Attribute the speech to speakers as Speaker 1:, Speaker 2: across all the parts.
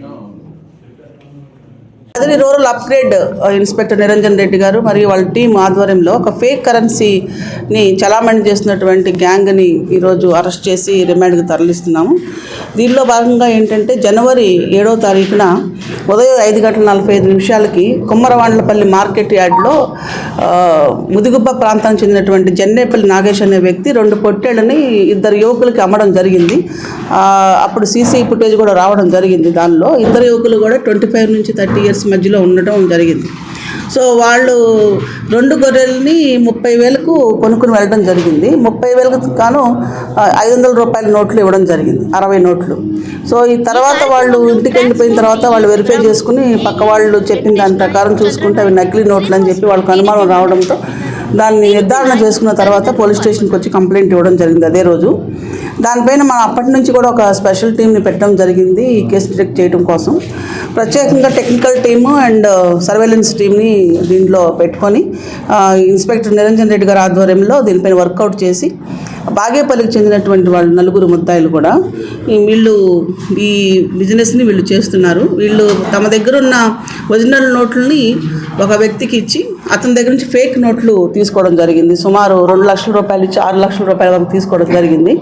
Speaker 1: Não. Amen. అదే rural upgrade inspector Niranjan Reddy గారు మరియు వాళ్ళ టీం ఆధ్వర్యంలో ఒక ఫేక్ కరెన్సీని చలామణి చేసినటువంటి గ్యాంగ్ని ఈరోజు అరెస్ట్ చేసి రిమాండ్కి తరలిస్తున్నాము. దీనిలో భాగంగా ఏంటంటే జనవరి ఏడవ తారీఖున ఉదయం ఐదు గంటల నలభై ఐదు నిమిషాలకి కుమ్మరవాండ్లపల్లి మార్కెట్ యార్డ్లో ముదిగుబ్బ ప్రాంతానికి చెందినటువంటి జన్నేపల్లి నాగేష్ అనే వ్యక్తి రెండు పొట్టేళ్ళని ఇద్దరు యువకులకి అమ్మడం జరిగింది. అప్పుడు సీసీ ఫుటేజ్ కూడా రావడం జరిగింది దానిలో. ఇద్దరు యువకులు కూడా ట్వంటీ ఫైవ్ నుంచి థర్టీ ఇయర్స్ మధ్యలో ఉండటం జరిగింది. సో వాళ్ళు రెండు గొర్రెల్ని ముప్పై వేలకు కొనుక్కుని వెళ్ళడం జరిగింది. ముప్పై వేలకు కాను ఐదు వందల రూపాయల నోట్లు ఇవ్వడం జరిగింది. అరవై నోట్లు. సో ఈ తర్వాత వాళ్ళు ఇంటికి వెళ్ళిపోయిన తర్వాత వాళ్ళు వెరిఫై చేసుకుని పక్క వాళ్ళు చెప్పిన దాని ప్రకారం చూసుకుంటే అవి నకిలీ నోట్లు అని చెప్పి వాళ్ళకి అనుమానం రావడంతో దాన్ని నిర్ధారణ చేసుకున్న తర్వాత పోలీస్ స్టేషన్కి వచ్చి కంప్లైంట్ ఇవ్వడం జరిగింది అదే రోజు. దానిపైన మనం అప్పటి నుంచి కూడా ఒక స్పెషల్ టీంని పెట్టడం జరిగింది ఈ కేసు డిటెక్ట్ చేయడం కోసం. ప్రత్యేకంగా టెక్నికల్ టీము అండ్ సర్వేలెన్స్ టీమ్ని దీంట్లో పెట్టుకొని ఇన్స్పెక్టర్ నిరంజన్ రెడ్డి గారి ఆధ్వర్యంలో దీనిపైన వర్కౌట్ చేసి బాగేపల్లికి చెందినటువంటి వాళ్ళు నలుగురు ముద్దాయిలు కూడా వీళ్ళు ఈ బిజినెస్ని వీళ్ళు చేస్తున్నారు. వీళ్ళు తమ దగ్గర ఉన్న ఒరిజినల్ నోట్లని ఒక వ్యక్తికి ఇచ్చి అతని దగ్గర నుంచి ఫేక్ నోట్లు తీసుకోవడం జరిగింది. సుమారు రెండు లక్షల రూపాయలు నుంచి ఆరు లక్షల రూపాయల వరకు తీసుకోవడం జరిగింది.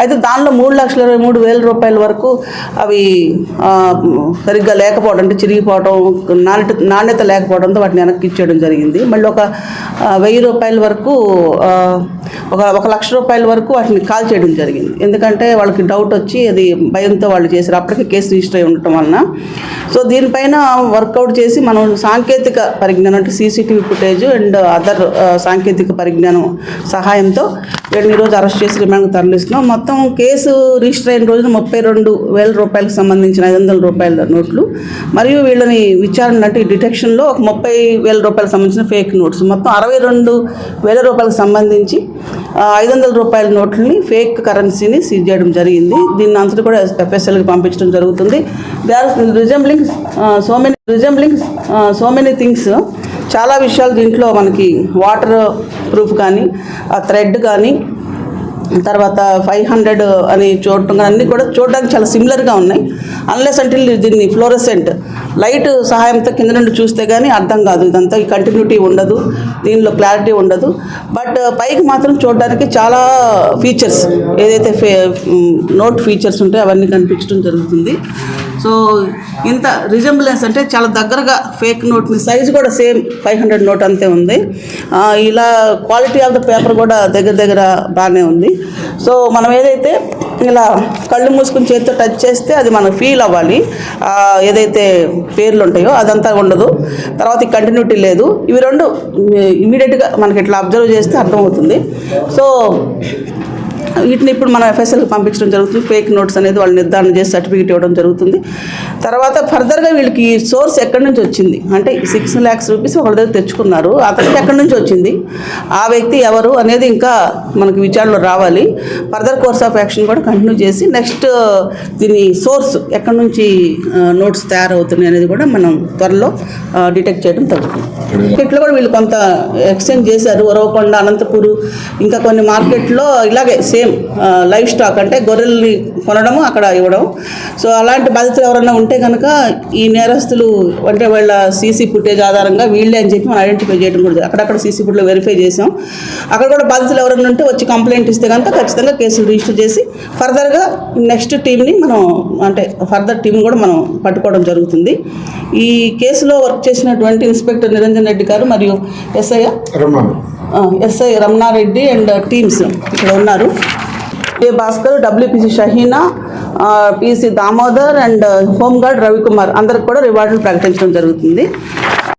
Speaker 1: అయితే దానిలో మూడు లక్షల ఇరవై మూడు వేల రూపాయల వరకు అవి సరిగ్గా లేకపోవడం అంటే చిరిగిపోవడం నాణ్యత నాణ్యత లేకపోవడంతో వాటిని వెనక్కి ఇచ్చేయడం జరిగింది. మళ్ళీ ఒక వెయ్యి రూపాయల వరకు ఒక ఒక లక్ష రూపాయల వరకు వాటిని కాల్ చేయడం జరిగింది. ఎందుకంటే వాళ్ళకి డౌట్ వచ్చి అది భయంతో వాళ్ళు చేశారు. అప్పటికే కేసు రిజిస్టర్ అయి ఉండటం వలన. సో దీనిపైన వర్కౌట్ చేసి మనం సాంకేతిక పరిజ్ఞానం అంటే సీసీటీవీ ఫుటేజ్ అండ్ అదర్ సాంకేతిక పరిజ్ఞానం సహాయంతో వీళ్ళని ఈరోజు అరెస్ట్ చేసి రిమాండ్కి తరలిస్తున్నాం. మొత్తం కేసు రిజిస్టర్ అయిన రోజున ముప్పై రెండు వేల రూపాయలకు సంబంధించిన ఐదు వందల రూపాయల నోట్లు మరియు వీళ్ళని విచారణ అంటే డిటెక్షన్లో ఒక ముప్పై వేల రూపాయలకు సంబంధించిన ఫేక్ నోట్స్ మొత్తం అరవై రెండు వేల రూపాయలకు సంబంధించి ఐదు వందల రూపాయల నోట్లని ఫేక్ కరెన్సీని సీజ్ చేయడం జరిగింది. దీన్ని అంతటి కూడా ఎఫ్ఎస్ఎల్కి పంపించడం జరుగుతుంది. They are resembling so many resembling so many things చాలా విషయాలు దీంట్లో మనకి వాటర్ ప్రూఫ్ కానీ ఆ థ్రెడ్ కానీ తర్వాత ఫైవ్ హండ్రెడ్ అని చూడటం కానీ అన్నీ కూడా చూడడానికి చాలా సిమిలర్గా ఉన్నాయి. అన్లెస్ అంటే దీన్ని ఫ్లోరసెంట్ లైట్ సహాయంతో కింద నుండి చూస్తే కానీ అర్థం కాదు. ఇదంతా ఈ కంటిన్యూటీ ఉండదు దీనిలో క్లారిటీ ఉండదు. బట్ పైకి మాత్రం చూడడానికి చాలా ఫీచర్స్ ఏదైతే ఫే నోట్ ఫీచర్స్ ఉంటాయో అవన్నీ కనిపించడం జరుగుతుంది. సో ఇంత రిజంబులెన్స్ అంటే చాలా దగ్గరగా ఫేక్ నోట్ని సైజు కూడా సేమ్ ఫైవ్ హండ్రెడ్ నోట్ అంతే ఉంది. ఇలా క్వాలిటీ ఆఫ్ ద పేపర్ కూడా దగ్గర దగ్గర బాగానే ఉంది. సో మనం ఏదైతే ఇలా కళ్ళు మూసుకుని చేతితో టచ్ చేస్తే అది మనకు ఫీల్ అవ్వాలి. ఏదైతే పేర్లు ఉంటాయో అదంతా ఉండదు. తర్వాత కంటిన్యూటీ లేదు. ఇవి రెండు ఇమీడియట్గా మనకి ఇట్లా అబ్జర్వ్ చేస్తే అర్థమవుతుంది. సో వీటిని ఇప్పుడు మనం ఎఫ్ఎస్ఎల్కి పంపించడం జరుగుతుంది. ఫేక్ నోట్స్ అనేది వాళ్ళు నిర్ధారణ చేసి సర్టిఫికేట్ ఇవ్వడం జరుగుతుంది. తర్వాత ఫర్దర్గా వీళ్ళకి సోర్స్ ఎక్కడి నుంచి వచ్చింది? అంటే సిక్స్ ల్యాక్స్ రూపీస్ ఒకరి దగ్గర తెచ్చుకున్నారు. అతనికి ఎక్కడి నుంచి వచ్చింది? ఆ వ్యక్తి ఎవరు అనేది ఇంకా మనకి విచారణలో రావాలి. ఫర్దర్ కోర్స్ ఆఫ్ యాక్షన్ కూడా కంటిన్యూ చేసి నెక్స్ట్ దీని సోర్స్ ఎక్కడి నుంచి నోట్స్ తయారవుతున్నాయి అనేది కూడా మనం త్వరలో డిటెక్ట్ చేయడం తగ్గుతుంది. మార్కెట్లో కూడా వీళ్ళు కొంత ఎక్స్చేంజ్ చేశారు. ఒరవకొండ అనంతపూరు ఇంకా కొన్ని మార్కెట్లో ఇలాగే సేమ్. లైవ్ స్టాక్ అంటే గొర్రెల్ని కొనడము అక్కడ ఇవ్వడం. సో అలాంటి బాధితులు ఎవరైనా ఉంటే కనుక ఈ నేరస్తులు అంటే వాళ్ళ సీసీ ఫుటేజ్ ఆధారంగా వీళ్ళే అని చెప్పి మనం ఐడెంటిఫై చేయడం కూడా అక్కడక్కడ సీసీ ఫుట్లో వెరిఫై చేసాం. అక్కడ కూడా బాధితులు ఎవరైనా ఉంటే వచ్చి కంప్లైంట్ ఇస్తే కనుక ఖచ్చితంగా కేసులు రిజిస్టర్ చేసి ఫర్దర్గా నెక్స్ట్ టీంని మనం అంటే ఫర్దర్ టీం కూడా మనం పట్టుకోవడం జరుగుతుంది. ఈ కేసులో వర్క్ చేసినటువంటి ఇన్స్పెక్టర్ నిరంజన్ రెడ్డి గారు మరియు ఎస్ఐ
Speaker 2: రమ్మను.
Speaker 1: ఎస్ఐ రమణారెడ్డి అండ్ టీమ్స్ ఇక్కడ ఉన్నారు. A Bhaskar WPC Shahina PC Damodar and home guard Ravikumar అందరికి కూడా రివార్డులు ప్రకటించడం జరుగుతుంది.